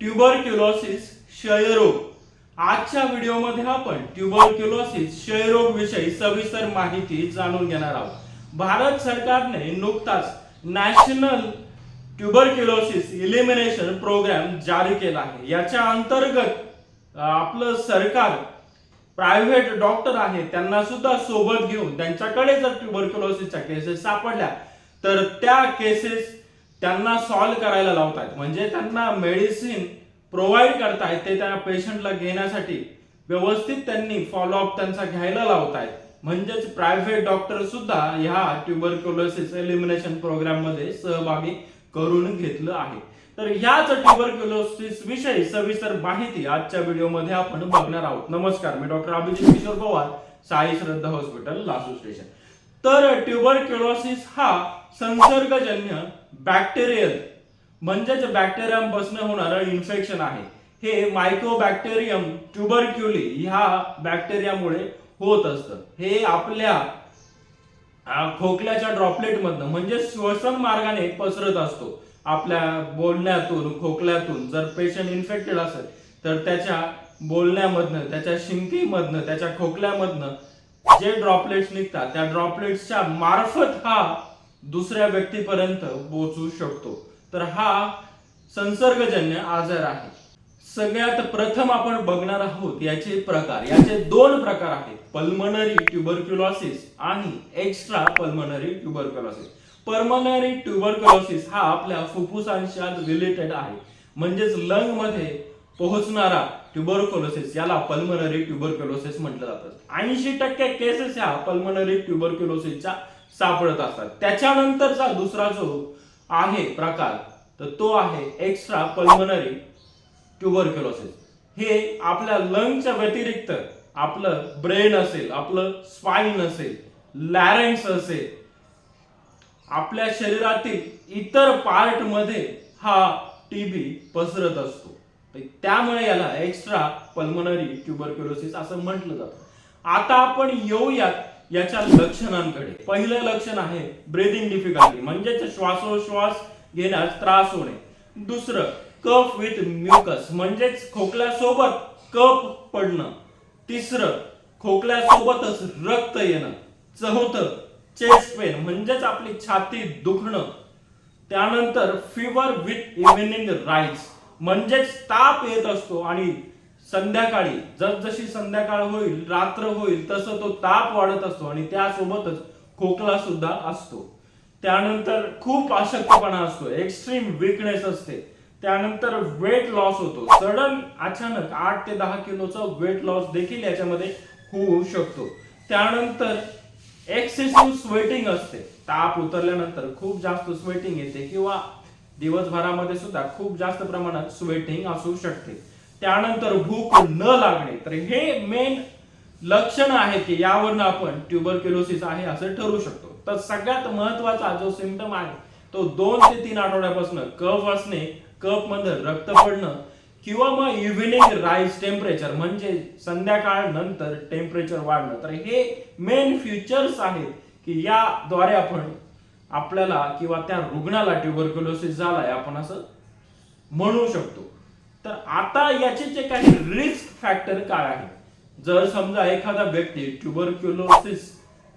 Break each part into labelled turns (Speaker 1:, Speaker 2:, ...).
Speaker 1: Tuberculosis क्षयरोग. आजच्या व्हिडिओमध्ये आपण ट्युबरक्युलोसिस क्षयरोग विषयी सविस्तर माहिती जाणून घेणार आहोत. भारत सरकारने नुकताच नॅशनल ट्युबरक्युलोसिस इलिमिनेशन प्रोग्राम जारी केला आहे. याच्या अंतर्गत आपलं सरकार प्रायव्हेट डॉक्टर आहे त्यांना सुद्धा सोबत घेऊन त्यांच्याकडे जर ट्युबरक्युलोसिसच्या केसेस सापडल्या तर त्या केसेस त्यांना सॉल्व्ह करायला लावतायत. म्हणजे त्यांना मेडिसिन प्रोव्हाइड करतायत ते त्या पेशंटला घेण्यासाठी. व्यवस्थित त्यांनी फॉलोअप त्यांचा घ्यायला लावतायत. म्हणजेच प्रायव्हेट डॉक्टर सुद्धा ह्या ट्युबरक्युलोसिस एलिमिनेशन प्रोग्राममध्ये सहभागी करून घेतलं आहे. तर ह्याच ट्युबरक्युलोसिस विषयी सविस्तर माहिती आजच्या व्हिडिओमध्ये आपण बघणार आहोत. नमस्कार मी doctor Abhijit Kishor Pawar Sai Shraddha hospital Lasu station तर ट्युबरक्युलोसिस हा संसर्गजन्य बॅक्टेरियल. म्हणजेच बॅक्टेरियमपासून होणारं इन्फेक्शन आहे. हे मायक्रोबॅक्टेरियम ट्युबरक्युली ह्या बॅक्टेरियामुळे होत असतं. हे आपल्या खोकल्याच्या ड्रॉपलेटमधनं म्हणजे श्वसन मार्गाने पसरत असतो. आपल्या बोलण्यातून खोकल्यातून जर पेशंट इन्फेक्टेड असेल तर त्याच्या बोलण्यामधनं त्याच्या शिंकीमधनं त्याच्या खोकल्यामधनं जे ड्रॉपलेट्स निघतात त्या ड्रॉपलेट्सच्या मार्फत हा दुसऱ्या व्यक्तीपर्यंत पोहोचू शकतो. तर हा संसर्गजन्य आजार आहे. सगळ्यात प्रथम आपण बघणार आहोत याचे प्रकार. याचे दोन प्रकार आहेत. पल्मनरी ट्युबरक्युलॉसिस आणि extra pulmonary tuberculosis pulmonary tuberculosis हा आपल्या फुफ्फुसांच्या रिलेटेड आहे. म्हणजेच लंगमध्ये पोहोचणारा ट्युबरक्युलोसिस याला पल्मनरी ट्युबरक्युलोसिस म्हटलं जातं. ऐंशी टक्के केसेस ह्या पल्मनरी ट्युबरक्युलोसिसच्या सापडत असतात. त्याच्यानंतरचा दुसरा जो आहे प्रकार तर तो आहे एक्स्ट्रा पल्मनरी ट्युबरक्युलोसिस हे आपल्या लंगच्या व्यतिरिक्त आपलं ब्रेन असेल आपलं स्पाईन असेल लॅरेन्स असेल आपल्या शरीरातील इतर पार्टमध्ये हा टीबी पसरत असतो. त्यामुळे याला एक्स्ट्रा पल्मनरी ट्युबरक्युलोसिस असं म्हटलं जातं. आता आपण येऊयात याच्या लक्षणांकडे. पहिलं लक्षण आहे ब्रेदिंग डिफिकल्टी म्हणजेच श्वासोश्वास घेण्यास त्रास होणे. दुसरं कफ विथ म्युकस म्हणजेच खोकल्यासोबत कप पडणं. तिसरं खोकल्यासोबतच रक्त येणं. चौथं चेस्ट पेन म्हणजेच आपली छाती दुखणं. त्यानंतर फिवर विथ इव्हिनिंग राईज म्हणजेच ताप येत असतो आणि संध्याकाळी जसजशी संध्याकाळ होईल रात्र होईल तसं तो ताप वाढत असतो आणि त्यासोबतच खोकला सुद्धा असतो. त्यानंतर खूप अशक्तपणा असतो एक्स्ट्रीम विकनेस असते. त्यानंतर वेट लॉस होतो. सडन अचानक आठ ते दहा किलोचा वेट लॉस देखील याच्यामध्ये होऊ शकतो. त्यानंतर एक्सेसिव्ह स्वेटिंग असते. ताप उतरल्यानंतर खूप जास्त स्वेटिंग येते किंवा दिवसभरामध्ये सुद्धा खूप जास्त प्रमाणात स्वेटिंग असू शकते. त्यानंतर भूक न लागणे. तर हे मेन लक्षण आहे की यावरनं आपण ट्युबरक्युलोसिस आहे असं ठरू शकतो. तर सगळ्यात महत्त्वाचा जो सिमटम आहे तो दोन ते तीन आठवड्यापासून कफ असणे कफमध्ये रक्त पडणं किंवा मग इव्हिनिंग राईज टेम्परेचर म्हणजे संध्याकाळ नंतर टेम्परेचर वाढणं. तर हे मेन फ्युचर्स आहेत की याद्वारे आपण आपल्याला किंवा त्या रुग्णाला ट्युबरक्युलोसिस झालाय आपण असं म्हणू शकतो. तर आता याचे जे काही रिस्क फॅक्टर काय आहे? जर समजा एखादा व्यक्ती ट्युबरक्युलोसिस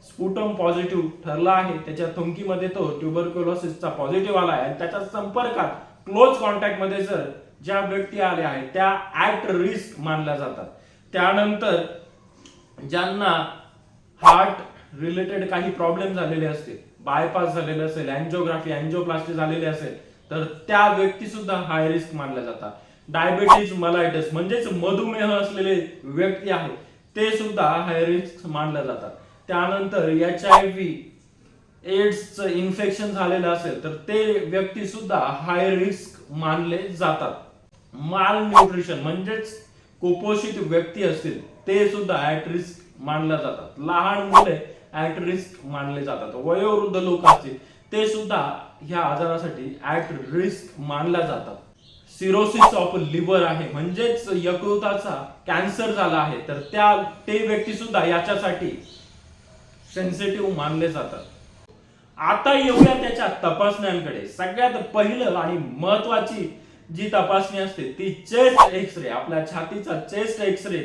Speaker 1: स्पुटम पॉझिटिव्ह ठरला आहे त्याच्या थुंकीमध्ये तो ट्युबरक्युलोसिसचा पॉझिटिव्ह आला आहे आणि त्याच्या संपर्कात क्लोज कॉन्टॅक्टमध्ये जर ज्या व्यक्ती आल्या आहेत त्या ऍट रिस्क मानल्या जातात. त्यानंतर ज्यांना हार्ट रिलेटेड काही प्रॉब्लेम झालेले असतील बायपास झालेले असेल अँजिओग्राफी अँजिओप्लास्टी झालेली असेल तर त्या व्यक्ती सुद्धा हाय रिस्क मानल्या जातात. डायबेटीज मलायटस म्हणजेच मधुमेह असलेले व्यक्ती आहेत ते सुद्धा हाय रिस्क मानल्या जातात. त्यानंतर एच आय व्ही एड्सचं इन्फेक्शन झालेलं असेल तर ते व्यक्ती सुद्धा हाय रिस्क मानले जातात. माल न्यूट्रिशन म्हणजेच कुपोषित व्यक्ती असतील ते सुद्धा ऍट रिस्क मानल्या जातात. लहान मुले ऍट रिस्क मानले जातात. वयोवृद्ध लोक असतील ते सुद्धा ह्या आजारासाठी ऍट रिस्क मानल्या जातात. सिरोसिस ऑफ लिव्हर आहे. म्हणजेच यकृताचा कॅन्सर झाला आहे. तर त्या ते व्यक्ती सुद्धा याच्यासाठी सेन्सिटिव्ह मानले जातात. आता येऊया त्याच्या तपासण्यांकडे सगळ्यात पहिलं आणि महत्वाची जी तपासणी असते ती चेस्ट एक्सरे आपल्या छातीचा चेस्ट एक्सरे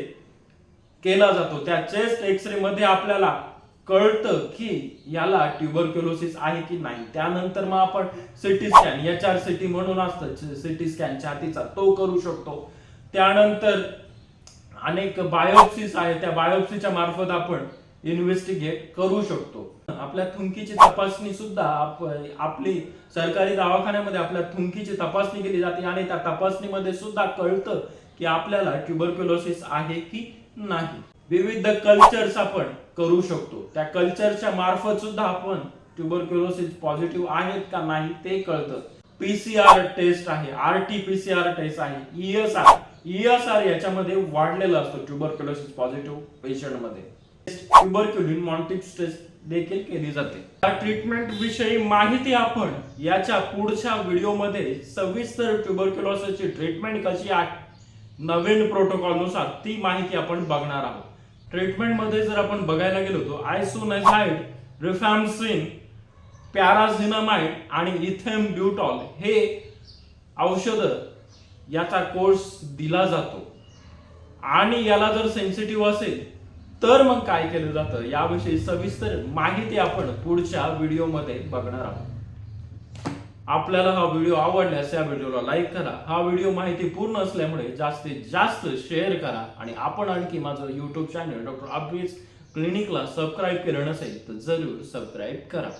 Speaker 1: केला जातो. त्या चेस्ट एक्सरे मध्ये आपल्याला कळतं की याला ट्युबरक्युलोसिस आहे की नाही. त्यानंतर मग आपण CT scan H R CT म्हणून असतं सिटी स्कॅन छातीचा तो करू शकतो. त्यानंतर अनेक बायोप्सीस आहे त्या बायोप्सीच्या मार्फत आपण इन्व्हेस्टिगेट करू शकतो. आपल्या थुंकीची तपासणी सुद्धा आप- आपली सरकारी दवाखान्यामध्ये आपल्या थुंकीची तपासणी केली जाते आणि त्या तपासणीमध्ये सुद्धा कळतं की आपल्याला ट्युबरक्युलोसिस आहे की नाही. विविध कल्चर्स आपण करू शकतो. त्या कल्चरच्या मार्फत सुद्धा आपण ट्युबरक्युलोसिस पॉझिटिव्ह आहेत का नाही ते कळतं. पीसीआर टेस्ट आहे आर टी पीसीआर टेस्ट आहे ईएसआर ईएसआर याच्यामध्ये वाढलेला असतो ट्युबरक्युलोसिस पॉझिटिव्ह पेशंटमध्ये ट्युबरक्युलिन मॉन्टिप्स टेस्ट देखील केली जाते. या ट्रीटमेंट विषयी माहिती आपण याच्या पुढच्या व्हिडिओमध्ये सविस्तर ट्युबरक्युलोसिसची ट्रीटमेंट कशी आहे नवीन प्रोटोकॉलनुसार ती माहिती आपण बघणार आहोत. ट्रीटमेंटमध्ये जर आपण बघायला गेलो तर आयसोनेझाइड रिफॅम्सिन पॅराझिनामाइड आणि इथेम ब्युटॉल हे औषधं याचा कोर्स दिला जातो. आणि याला जर सेन्सिटिव्ह असेल तर मग काय केलं जातं? याविषयी सविस्तर माहिती आपण पुढच्या व्हिडिओमध्ये बघणार आहोत. आपल्याला हा व्हिडिओ आवडल्यास या व्हिडिओला लाईक करा. हा व्हिडिओ माहिती पूर्ण असल्यामुळे जास्तीत जास्त शेअर करा आणि आपण आणखी माझं युट्यूब चॅनल डॉक्टर अब्रिज क्लिनिकला सबस्क्राईब केलं नसेल तर जरूर सबस्क्राईब करा.